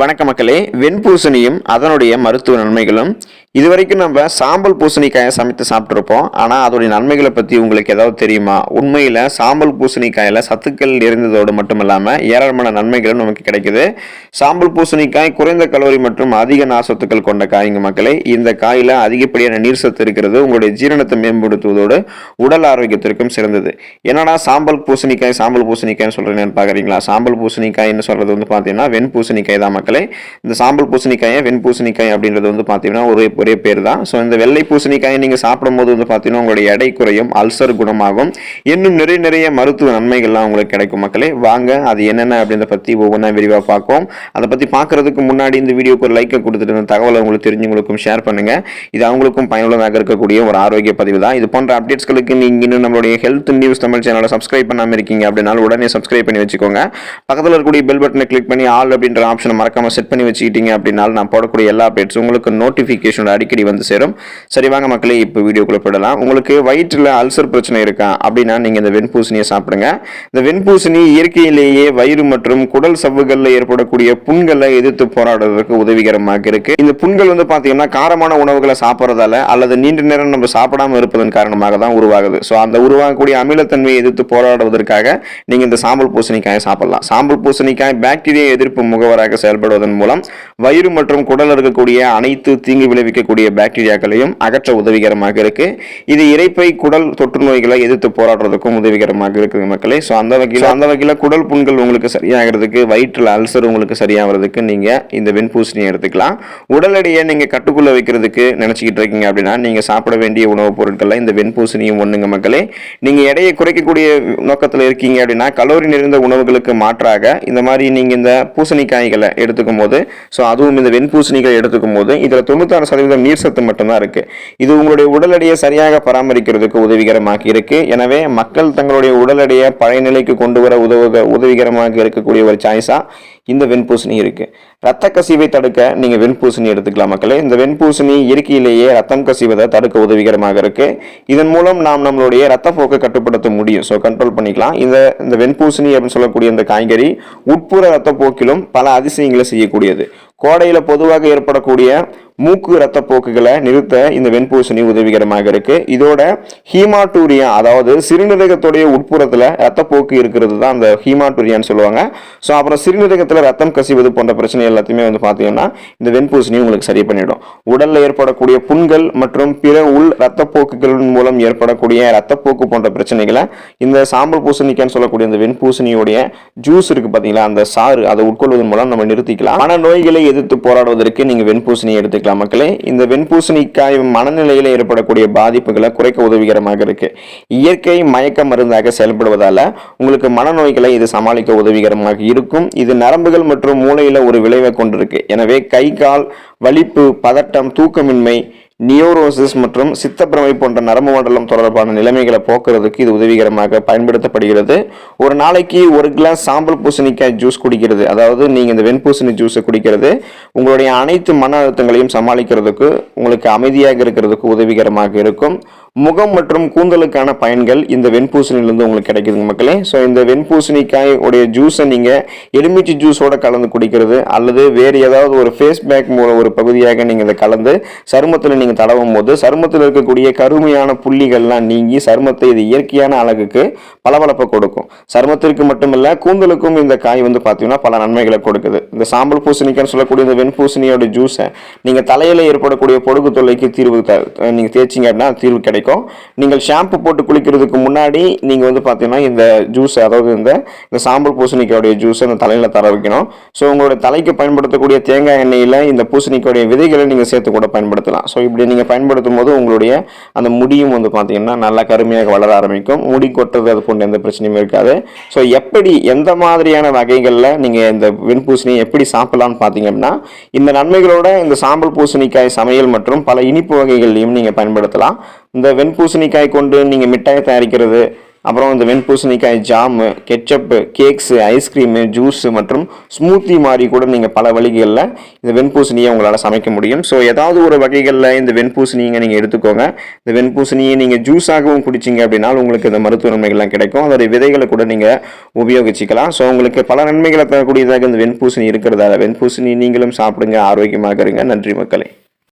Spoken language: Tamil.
வணக்க மக்களே வெண்பூசணியும் அதனுடைய மருத்துவ நன்மைகளும். இதுவரைக்கும் நம்ம சாம்பல் பூசணிக்காயை சமைத்து சாப்பிட்ருப்போம் ஆனால் அதோடைய நன்மைகளை பற்றி உங்களுக்கு ஏதாவது தெரியுமா? உண்மையில் சாம்பல் பூசணிக்காயில் சத்துக்கள் நிறைந்ததோடு மட்டும் இல்லாமல் ஏராளமான நன்மைகளும் நமக்கு கிடைக்குது. சாம்பல் பூசணிக்காய் குறைந்த கலோரி மற்றும் அதிக நார்ச்சத்துக்கள் கொண்ட காய்ங்க மக்களே இந்த காயில் அதிகப்படியான நீர் சத்து இருக்கிறது உங்களுடைய ஜீரணத்தை மேம்படுத்துவதோடு உடல் ஆரோக்கியத்திற்கும் சிறந்தது. என்னடா சாம்பல் பூசணிக்காய் சாம்பல் பூசணிக்காய்னு சொல்கிறேன்னு பார்க்குறீங்களா சாம்பல் பூசணிக்காய்னு சொல்கிறது வந்து பார்த்தீங்கன்னா வெண் பூசணிக்காய் தான் மக்கள். இந்த சாம்பல் பூசணிக்காயை வெண் பூசணிக்காய் அப்படின்றது வந்து பார்த்தீங்கன்னா ஒரே ஒரே பேர் தான் ஸோ இந்த வெள்ளை பூசணிக்காயை நீங்கள் சாப்பிடும்போது வந்து பார்த்தீங்கன்னா உங்களுடைய எடை குறையும் அல்சர் குணமாகும். இன்னும் நிறைய நிறைய மருத்துவ நன்மைகள்லாம் உங்களுக்கு கிடைக்கும் மக்களே. வாங்க அது என்னென்ன அப்படின்றத பற்றி ஒவ்வொன்றா விரிவாக பார்ப்போம். அதை பற்றி பார்க்கறதுக்கு முன்னாடி இந்த வீடியோக்கு ஒரு லைக்கை கொடுத்துட்டு இந்த தகவலை உங்களுக்கு தெரிஞ்சவங்களுக்கும் ஷேர் பண்ணுங்கள் இது அவங்களுக்கும் பயனுள்ளதாக இருக்கக்கூடிய ஒரு ஆரோக்கிய பதிவு தான். இது போன்ற அப்டேட்ஸ்களுக்கு நீங்கள் இன்னும் நம்மளுடைய ஹெல்த் நியூஸ் தமிழ் சேனலை சப்ஸ்கிரைப் பண்ணாமல் இருக்கீங்க அப்படின்னாலும் உடனே சப்ஸ்கிரைப் பண்ணி வச்சுக்கோங்க. பக்கத்தில் இருக்கக்கூடிய பெல் பட்டனை கிளிக் பண்ணி ஆல் அப்படின்ற ஆப்ஷனை மறக்க மறக்காம செட் பண்ணி வச்சுக்கிட்டீங்க அப்படின்னாலும் நான் போடக்கூடிய எல்லா அப்டேட்ஸும் உங்களுக்கு நோட்டிஃபிகேஷனோட அடிக்கடி வந்து சேரும். சரி வாங்க மக்களே இப்போ வீடியோக்குள்ளே போயிடலாம். உங்களுக்கு வயிற்றில் அல்சர் பிரச்சனை இருக்கா அப்படின்னா நீங்கள் இந்த வெண்பூசணியை சாப்பிடுங்க. இந்த வெண்பூசணி இயற்கையிலேயே வயிறு மற்றும் குடல் சவ்வுகளில் ஏற்படக்கூடிய புண்களை எதிர்த்து போராடுவதற்கு உதவிகரமாக இருக்கு. இந்த புண்கள் வந்து பார்த்தீங்கன்னா காரமான உணவுகளை சாப்பிட்றதால அல்லது நீண்ட நேரம் நம்ம சாப்பிடாம இருப்பதன் காரணமாக தான் உருவாகுது. ஸோ அந்த உருவாகக்கூடிய அமிலத்தன்மையை எதிர்த்து போராடுவதற்காக நீங்கள் இந்த சாம்பல் பூசணிக்காயை சாப்பிடலாம். சாம்பல் பூசணிக்காய் பாக்டீரியா எதிர்ப்பு முகவராக செயல்படுவதன் மூலம் வயிறு மற்றும் குடல் இருக்கக்கூடிய அனைத்து தீங்கு விளைவிக்கக்கூடிய பாக்டீரியாக்களையும் அகற்ற உதவிகரமாக இருக்கு. இது இறைப்பை குடல் தொற்று நோய்களை எதிர்த்து போராடுறதுக்கும் உதவிகரமாக இருக்குது மக்களே. ஸோ அந்த வகையில் அந்த வகையில் குடல் புண்கள் உங்களுக்கு சரியாகிறதுக்கு வயிற்றில் அல்சர் உங்களுக்கு சரியாகிறதுக்கு நீங்கள் இந்த வெண்பூசணியை எடுத்துக்கலாம். உடல் எடையை நீங்கள் கட்டுக்குள்ளே வைக்கிறதுக்கு நினச்சிக்கிட்டு இருக்கீங்க அப்படின்னா நீங்கள் சாப்பிட வேண்டிய உணவுப் பொருட்களில் இந்த வெண்பூசணியும் ஒன்றுங்க மக்களே. நீங்கள் எடையை குறைக்கக்கூடிய நோக்கத்தில் இருக்கீங்க அப்படின்னா கலோரி நிறைந்த உணவுகளுக்கு மாற்றாக இந்த மாதிரி நீங்கள் இந்த பூசணிக்காய்களை எடுத்து எடுத்துக்கும் போது ஸோ அதுவும் இந்த வெண்பூசணிகளை எடுத்துக்கும் போது இதில் தொண்ணூத்தாறு சதவீதம் நீர் சத்து மட்டும்தான் இருக்கு. இது உங்களுடைய உடல் எடையை சரியாக பராமரிக்கிறதுக்கு உதவிகரமாக இருக்கு. எனவே மக்கள் தங்களுடைய உடல் எடையை பழைய நிலைக்கு கொண்டு வர உதவுக உதவிகரமாக இருக்கக்கூடிய ஒரு சாய்ஸா இந்த வெண்பூசணி இருக்கு. ரத்த கசிவை தடுக்க நீங்க வெண்பூசணி எடுத்துக்கலாம் மக்களே. இந்த வெண்பூசணி இயற்கையிலேயே ரத்தம் கசிவதை தடுக்க உதவிகரமாக இருக்கு. இதன் மூலம் நாம் நம்மளுடைய ரத்த போக்கை கட்டுப்படுத்த முடியும். ஸோ கண்ட்ரோல் பண்ணிக்கலாம். இந்த இந்த வெண்பூசணி அப்படின்னு சொல்லக்கூடிய இந்த காய்கறி உட்புற ரத்த போக்கிலும் பல அதிசயங்களை செய்யக்கூடியது. கோடையில் பொதுவாக ஏற்படக்கூடிய மூக்கு ரத்தப்போக்குகளை நிறுத்த இந்த வெண்பூசணி உதவிகரமாக இருக்கு. இதோட ஹீமாட்டூரியா அதாவது சிறுநீரகத்துடைய உட்புறத்தில் ரத்தப்போக்கு இருக்கிறது தான் அந்த ஹீமாட்டூரியான்னு சொல்லுவாங்க. ஸோ அப்புறம் சிறுநீரகத்தில் ரத்தம் கசிவது போன்ற பிரச்சனை எல்லாத்தையுமே வந்து பார்த்தீங்கன்னா இந்த வெண்பூசணி உங்களுக்கு சரி பண்ணிடும். உடலில் ஏற்படக்கூடிய புண்கள் மற்றும் பிற உள் ரத்தப்போக்குகளின் மூலம் ஏற்படக்கூடிய ரத்தப்போக்கு போன்ற பிரச்சனைகளை இந்த சாம்பல் பூசணிக்கான்னு சொல்லக்கூடிய இந்த வெண்பூசணியுடைய ஜூஸ் இருக்கு பார்த்தீங்களா அந்த சாறு அதை உட்கொள்வதன் மூலம் நம்ம நிறுத்திக்கலாம். மன நோய்களை எதிர்த்து போராடுவதற்கு நீங்கள் வெண்பூசணியை எடுத்துக்கலாம் மக்களே. இந்த வெண்பூசணிக்காய் மனநிலையில் ஏற்படக்கூடிய பாதிப்புகளை குறைக்க உதவிகரமாக இருக்குது இயற்கை மயக்க மருந்தாக செயல்படுவதால் உங்களுக்கு மனநோய்களை இது சமாளிக்க உதவிகரமாக இருக்கும். இது நரம்புகள் மற்றும் மூளையில் ஒரு விளைவை கொண்டிருக்கு. எனவே கை கால் வலிப்பு பதட்டம் தூக்கமின்மை நியோரோசிஸ் மற்றும் சித்தப்பிரமை போன்ற நரம்பு மண்டலம் தொடர்பான நிலைமைகளை போக்குறதுக்கு இது உதவிகரமாக பயன்படுத்தப்படுகிறது. ஒரு நாளைக்கு ஒரு கிளாஸ் சாம்பல் பூசணிக்காய் ஜூஸ் குடிக்கிறது. அதாவது நீங்கள் இந்த வெண்பூசணி ஜூஸை குடிக்கிறது. உங்களுடைய அனைத்து மன அழுத்தங்களையும் சமாளிக்கிறதுக்கு உங்களுக்கு அமைதியாக இருக்கிறதுக்கு உதவிகரமாக இருக்கும். முகம் மற்றும் கூந்தலுக்கான பயன்கள் இந்த வெண்பூசணிலிருந்து உங்களுக்கு கிடைக்குதுங்க மக்களே. ஸோ இந்த வெண்பூசணிக்காய் உடைய ஜூஸை நீங்கள் எலுமிச்சி ஜூஸோட கலந்து குடிக்கிறது அல்லது வேறு ஏதாவது ஒரு ஃபேஸ் பேக் மூலம் ஒரு பகுதியாக நீங்கள் இதை கலந்து சருமத்தில் நீங்கள் தடவும் போது சருமத்தில் இருக்கக்கூடிய கருமையான புள்ளிகள்லாம் நீங்கி சருமத்தை இது இயற்கையான அழகுக்கு பளபளப்பை கொடுக்கும். சருமத்திற்கு மட்டுமல்ல கூந்தலுக்கும் இந்த காய் வந்து பார்த்தீங்கன்னா பல நன்மைகளை கொடுக்குது. இந்த சாம்பல் பூசணிக்கான்னு சொல்லக்கூடிய இந்த வெண்பூசணியோட ஜூஸை நீங்கள் தலையில் ஏற்படக்கூடிய பொடுகு தொல்லைக்கு தீர்வு த நீங்கள் தேய்ச்சிங்க அப்படின்னா தீர்வு கிடைக்கும். நீங்கள் ஷாம்பு போட்டு குளிக்கிறதுக்கு முன்னாடி நீங்கள் வந்து பார்த்தீங்கன்னா இந்த ஜூஸ் அதாவது இந்த இந்த சாம்பல் பூசணிக்காயுடைய ஜூஸை இந்த தலையில் தர வைக்கணும். ஸோ உங்களுடைய தலைக்கு பயன்படுத்தக்கூடிய தேங்காய் எண்ணெயில் இந்த பூசணிக்காயுடைய விதைகளை நீங்கள் சேர்த்து கூட பயன்படுத்தலாம். ஸோ இப்படி நீங்கள் பயன்படுத்தும் போது உங்களுடைய அந்த முடியும் வந்து பார்த்தீங்கன்னா நல்லா கருமையாக வளர ஆரம்பிக்கும். முடி கொட்டுறது அது போன்ற எந்த பிரச்சனையும் இருக்காது. ஸோ எப்படி எந்த மாதிரியான வகைகளில் நீங்கள் இந்த வெண்பூசணியை எப்படி சாப்பிடலாம்னு பார்த்தீங்க அப்படின்னா இந்த நன்மைகளோட இந்த சாம்பல் பூசணிக்காய் சமையல் மற்றும் பல இனிப்பு வகைகள்லையும் நீங்கள் பயன்படுத்தலாம். இந்த வெண்பூசணிக்காய் கொண்டு நீங்கள் மிட்டாய் தயாரிக்கிறது அப்புறம் இந்த வெண்பூசணிக்காய் jam ketchup cakes ice cream juice மற்றும் ஸ்மூத்தி மாதிரி கூட நீங்கள் பல வழிகளில் இந்த வெண்பூசணியை உங்களால் சமைக்க முடியும். ஸோ ஏதாவது ஒரு வகைகளில் இந்த வெண்பூசணிங்க நீங்கள் எடுத்துக்கோங்க. இந்த வெண்பூசணியை நீங்கள் ஜூஸாகவும் குடிச்சிங்க அப்படின்னா உங்களுக்கு இந்த மருத்துவ நன்மைகள்லாம் கிடைக்கும். அதோடைய விதைகளை கூட நீங்கள் உபயோகிச்சிக்கலாம். ஸோ உங்களுக்கு பல நன்மைகளை தரக்கூடியதாக இந்த வெண்பூசணி இருக்கிறதால வெண்பூசணி நீங்களும் சாப்பிடுங்க ஆரோக்கியமாக இருங்க. நன்றி மக்களே.